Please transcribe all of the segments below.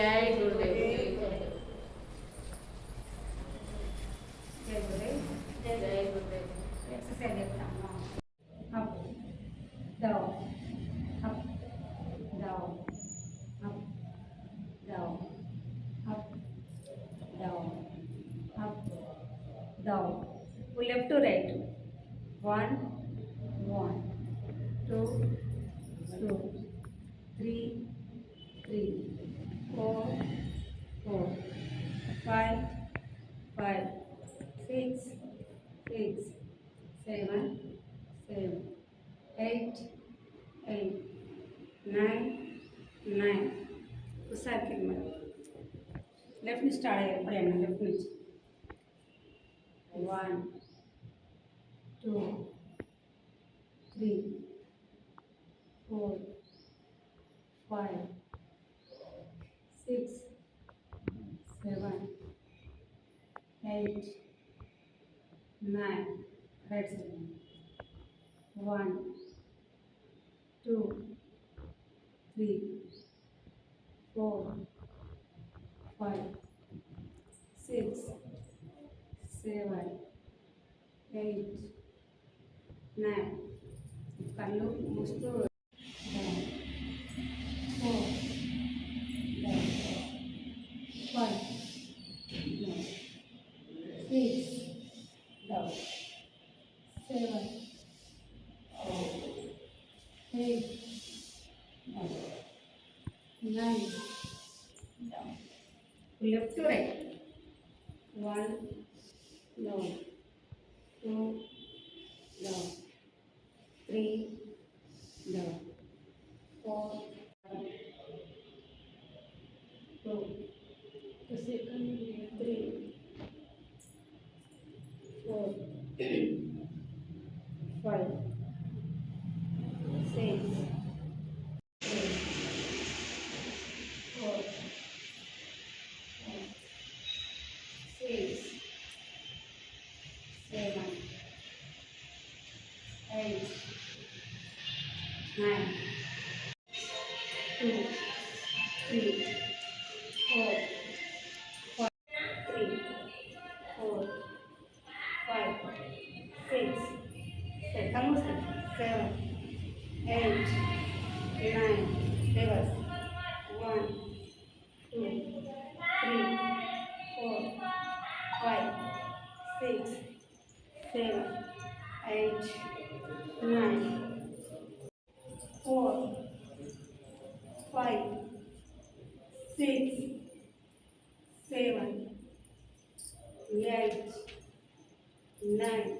जय गुरुदेव down. Left to right. One, one, two, two, three, three four four five five six six seven seven eight eight nine nine ఒకసారి కింద మరి left నుంచి start అయ్యారు ఎప్పుడైనా left నుంచి one two three four five eight, nine. One, two, three, four, five, six, seven, eight, eight, nine, down. Left to right. One, down. Two, down. Three, down. Four, seven, eight, nine, two, three, four, five, three, four, five, six, seven, seven, eight, nine, reverse. Eight, nine, four, five, six, seven, eight, nine.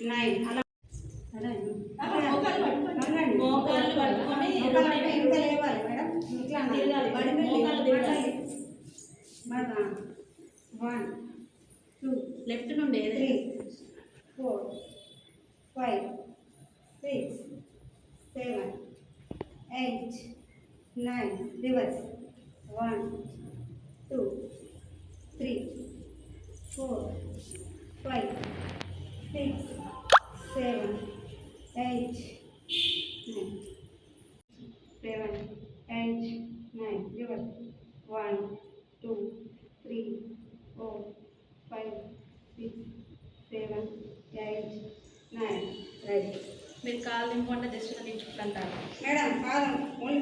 nine. అలా. మోకాళ్ళు పట్టుకొని ఇంకా లేవాలి madam ఇట్లా తిరగాలి. బడి మీద మోకాళ్ళు తిరగాలి. మాట్లాడి. మరి వన్ టూ లెఫ్ట్ నుండి three four five six seven eight nine reverse one two three four five six seven eight nine seven eight nine reverse one two three four five six seven eight nine right మీరు కాలు నింపకుండా just నించుకుంటారు madam కాదు only